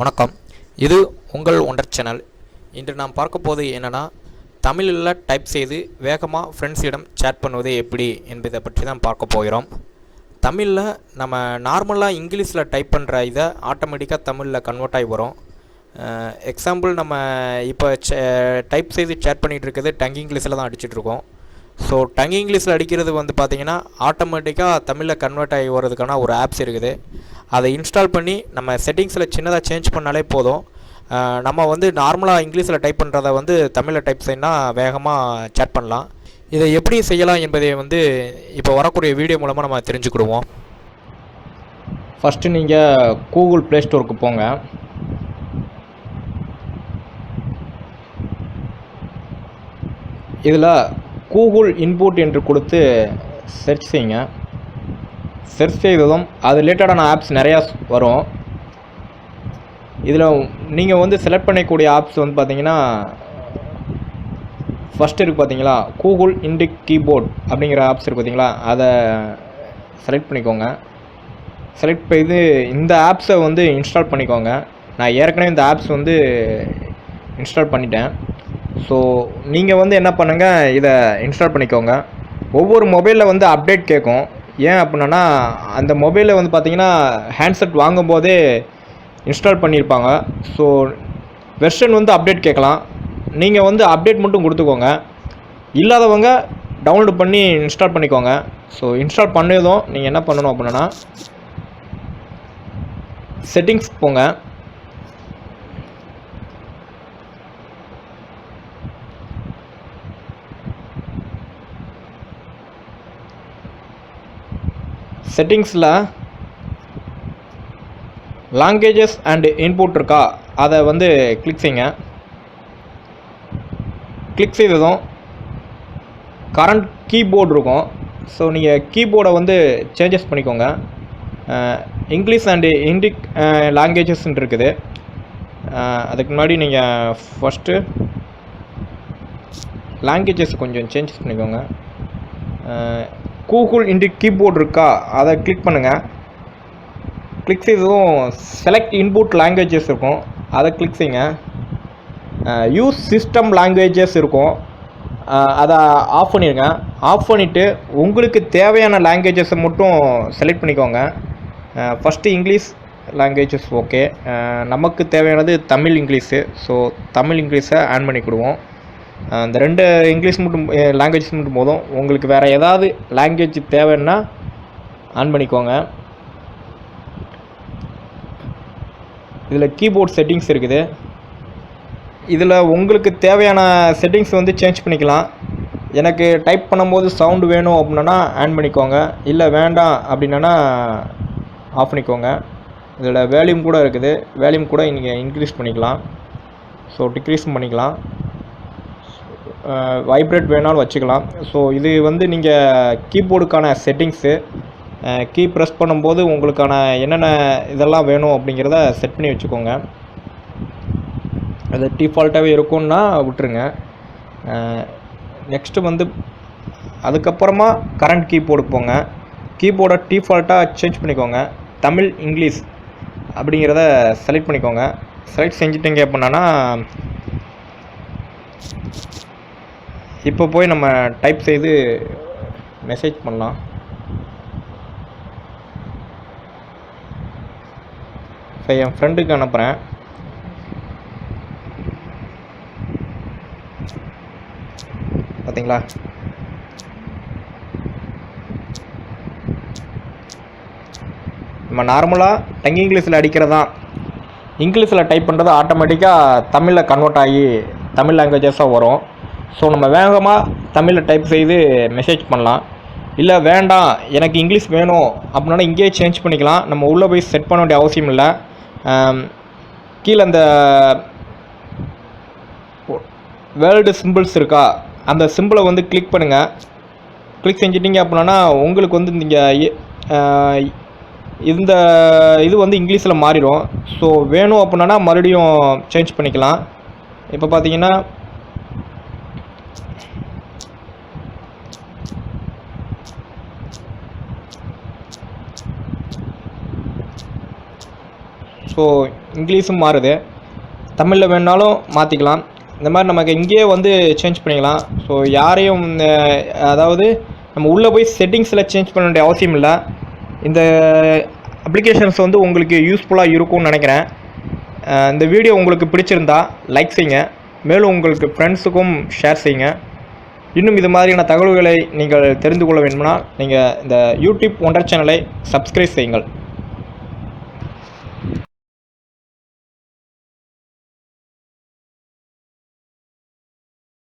வணக்கம். இது உங்கள் ஒண்டர் சேனல். இன்று நாம் பார்க்க போவது என்னென்னா தமிழில் டைப் செய்து வேகமாக ஃப்ரெண்ட்ஸிடம் சேட் பண்ணுவது எப்படி என்பதை பற்றி தான் பார்க்க போகிறோம். தமிழில் நம்ம நார்மலாக இங்கிலீஷில் டைப் பண்ணுற இதை ஆட்டோமேட்டிக்காக தமிழில் கன்வெர்ட் ஆகி வரும். எக்ஸாம்பிள் நம்ம இப்போ டைப் செய்து சேட் பண்ணிகிட்டு இருக்கிறது டங் இங்கிலீஷில் தான் அடிச்சிட்ருக்கோம் ஸோ டங் இங்கிலீஷில் அடிக்கிறது வந்து பார்த்திங்கன்னா ஆட்டோமேட்டிக்காக தமிழில் கன்வெர்ட் ஆகி வர்றதுக்கான ஒரு ஆப்ஸ் இருக்குது. அதை இன்ஸ்டால் பண்ணி நம்ம செட்டிங்ஸில் சின்னதாக சேஞ்ச் பண்ணாலே போதும். நம்ம வந்து நார்மலாக இங்கிலீஷில் டைப் பண்ணுறத வந்து தமிழில் டைப் செய்யணால் வேகமாக சேட் பண்ணலாம். இதை எப்படி செய்யலாம் என்பதை வந்து இப்போ வரக்கூடிய வீடியோ மூலமாக நம்ம தெரிஞ்சுக்கிடுவோம். ஃபஸ்ட்டு நீங்கள் கூகுள் ப்ளே ஸ்டோருக்கு போங்க. இதில் கூகுள் இன்புட் என்று கொடுத்து சர்ச் செய்யுங்க. சர்ச் செய்ததும் அது ரிலேட்டடான ஆப்ஸ் நிறையா வரும். இதில் நீங்கள் வந்து செலக்ட் பண்ணக்கூடிய ஆப்ஸ் வந்து பார்த்தீங்கன்னா ஃபஸ்ட் இருக்குது பார்த்தீங்களா கூகுள் இண்டிக் கீபோர்ட் அப்படிங்கிற ஆப்ஸ் இருக்குது பார்த்தீங்களா அதை செலக்ட் பண்ணிக்கோங்க. செலக்ட் செய்து இந்த ஆப்ஸை வந்து இன்ஸ்டால் பண்ணிக்கோங்க. நான் ஏற்கனவே இந்த ஆப்ஸ் வந்து இன்ஸ்டால் பண்ணிட்டேன். ஸோ நீங்கள் வந்து என்ன பண்ணுங்கள் இதை இன்ஸ்டால் பண்ணிக்கோங்க. ஒவ்வொரு மொபைலில் வந்து அப்டேட் கேட்கும். ஏன் அப்படின்னா அந்த மொபைலில் வந்து பார்த்தீங்கன்னா ஹேண்ட்செட் வாங்கும்போதே இன்ஸ்டால் பண்ணியிருப்பாங்க ஸோ வெர்ஷன் வந்து அப்டேட் கேட்கலாம். நீங்கள் வந்து அப்டேட் மட்டும் கொடுத்துக்கோங்க. இல்லாதவங்க டவுன்லோட் பண்ணி இன்ஸ்டால் பண்ணிக்கோங்க. ஸோ இன்ஸ்டால் பண்ணதும் நீங்கள் என்ன பண்ணணும் அப்படின்னா செட்டிங்ஸ் போங்க. செட்டிங்ஸில் லாங்குவேஜஸ் அண்ட் இன்புட் இருக்கா? அதை வந்து கிளிக் செய்யுங்க. கிளிக் செய்ததும் கரண்ட் கீபோர்டு இருக்கும். ஸோ நீங்கள் கீபோர்டை வந்து சேஞ்சஸ் பண்ணிக்கோங்க. இங்கிலீஷ் அண்டு இண்டிக் லாங்குவேஜஸ்ன்னு இருக்குது. அதுக்கு முன்னாடி நீங்கள் ஃபஸ்ட்டு லாங்குவேஜஸ் கொஞ்சம் சேஞ்சஸ் பண்ணிக்கோங்க. கூகுள் இண்டிக் கீபோர்டு இருக்கா? அதை கிளிக் பண்ணுங்கள் கிளிக் செய்ததும் செலக்ட் இன்புட் லாங்குவேஜஸ் இருக்கும். அதை கிளிக் செய்யுங்க. யூஸ் சிஸ்டம் லாங்குவேஜஸ் இருக்கும். அதை ஆஃப் பண்ணிடுங்க ஆஃப் பண்ணிவிட்டு உங்களுக்கு தேவையான லாங்குவேஜஸை மட்டும் செலக்ட் பண்ணிக்கோங்க. ஃபஸ்ட்டு இங்கிலீஷ் லாங்குவேஜஸ் ஓகே நமக்கு தேவையானது தமிழ் இங்கிலீஷு ஸோ தமிழ் இங்கிலீஷை ஆன் பண்ணிக்கிடுவோம் அந்த ரெண்டு இங்கிலீஷ் மட்டும் லாங்குவேஜ் மட்டும் போதும். உங்களுக்கு வேறு ஏதாவது லாங்குவேஜ் தேவைன்னா ஆன் பண்ணிக்கோங்க. இதில் கீபோர்ட் செட்டிங்ஸ் இருக்குது. இதில் உங்களுக்கு தேவையான செட்டிங்ஸ் வந்து சேஞ்ச் பண்ணிக்கலாம். எனக்கு டைப் பண்ணும்போது சவுண்டு வேணும் அப்படின்னா ஆன் பண்ணிக்கோங்க. இல்லை வேண்டாம் அப்படின்னா ஆஃப் பண்ணிக்கோங்க. இதில் வேல்யூம் கூட இருக்குது. வேல்யூம் கூட நீங்கள் இன்க்ரீஸ் பண்ணிக்கலாம். ஸோ டிக்ரீஸும் பண்ணிக்கலாம். வைப்ரேட் வேணாலும் வச்சுக்கலாம். ஸோ இது வந்து நீங்கள் கீபோர்டுக்கான செட்டிங்ஸு கீ ப்ரெஸ் பண்ணும்போது உங்களுக்கான என்னென்ன இதெல்லாம் வேணும் அப்படிங்கிறத செட் பண்ணி வச்சுக்கோங்க. அது டிஃபால்ட்டாகவே இருக்கும்னா விட்டுருங்க. நெக்ஸ்ட்டு வந்து அதுக்கப்புறமா கரண்ட் கீபோர்டுக்கு போங்க. கீபோர்டை டிஃபால்ட்டாக சேஞ்ச் பண்ணிக்கோங்க. தமிழ் இங்கிலீஷ் அப்படிங்கிறத செலக்ட் பண்ணிக்கோங்க. செலக்ட் செஞ்சுட்டீங்க அப்படின்னா இப்போ போய் நம்ம டைப் செய்து மெசேஜ் பண்ணலாம். சரி என் ஃப்ரெண்டுக்கு அனுப்புகிறேன் பார்த்தீங்களா நம்ம நார்மலாக டங் இங்கிலீஷில் அடிக்கிறதான் இங்கிலீஷில் டைப் பண்ணுறது ஆட்டோமேட்டிக்காக தமிழில் கன்வெர்ட் ஆகி தமிழ் லாங்குவேஜஸாக வரும். ஸோ நம்ம வேகமாக தமிழில் டைப் செய்து மெசேஜ் பண்ணலாம். இல்லை வேண்டாம் எனக்கு இங்கிலீஷ் வேணும் அப்படின்னா இங்கேயே சேஞ்ச் பண்ணிக்கலாம். நம்ம உள்ளே போய் செட் பண்ண வேண்டிய அவசியம் இல்லை. கீழே அந்த வேர்ல்டு சிம்பிள்ஸ் இருக்கா? அந்த சிம்பிளை வந்து கிளிக் பண்ணுங்கள் கிளிக் செஞ்சிட்டிங்க அப்படின்னா உங்களுக்கு வந்து நீங்கள் இந்த இது வந்து இங்கிலீஷில் மாறிடும். ஸோ வேணும் அப்படின்னா மறுபடியும் சேஞ்ச் பண்ணிக்கலாம். இப்போ பார்த்தீங்கன்னா ஸோ இங்கிலீஷும் மாறுது. தமிழில் வேணுனாலும் மாற்றிக்கலாம் இந்த மாதிரி நமக்கு இங்கேயே வந்து சேஞ்ச் பண்ணிக்கலாம். ஸோ யாரையும் அதாவது நம்ம உள்ளே போய் செட்டிங்ஸில் சேஞ்ச் பண்ண வேண்டிய அவசியம் இல்லை. இந்த அப்ளிகேஷன்ஸ் வந்து உங்களுக்கு யூஸ்ஃபுல்லாக இருக்கும்னு நினைக்கிறேன். இந்த வீடியோ உங்களுக்கு பிடிச்சிருந்தா லைக் செய்யுங்க. மேலும் உங்களுக்கு ஃப்ரெண்ட்ஸுக்கும் ஷேர் செய்யுங்க. இன்னும் இது மாதிரியான தகவல்களை நீங்கள் தெரிந்து கொள்ள வேண்டுமானால் நீங்கள் இந்த யூடியூப் ஒன்றர் சேனலை சப்ஸ்கிரைப் செய்யுங்கள்.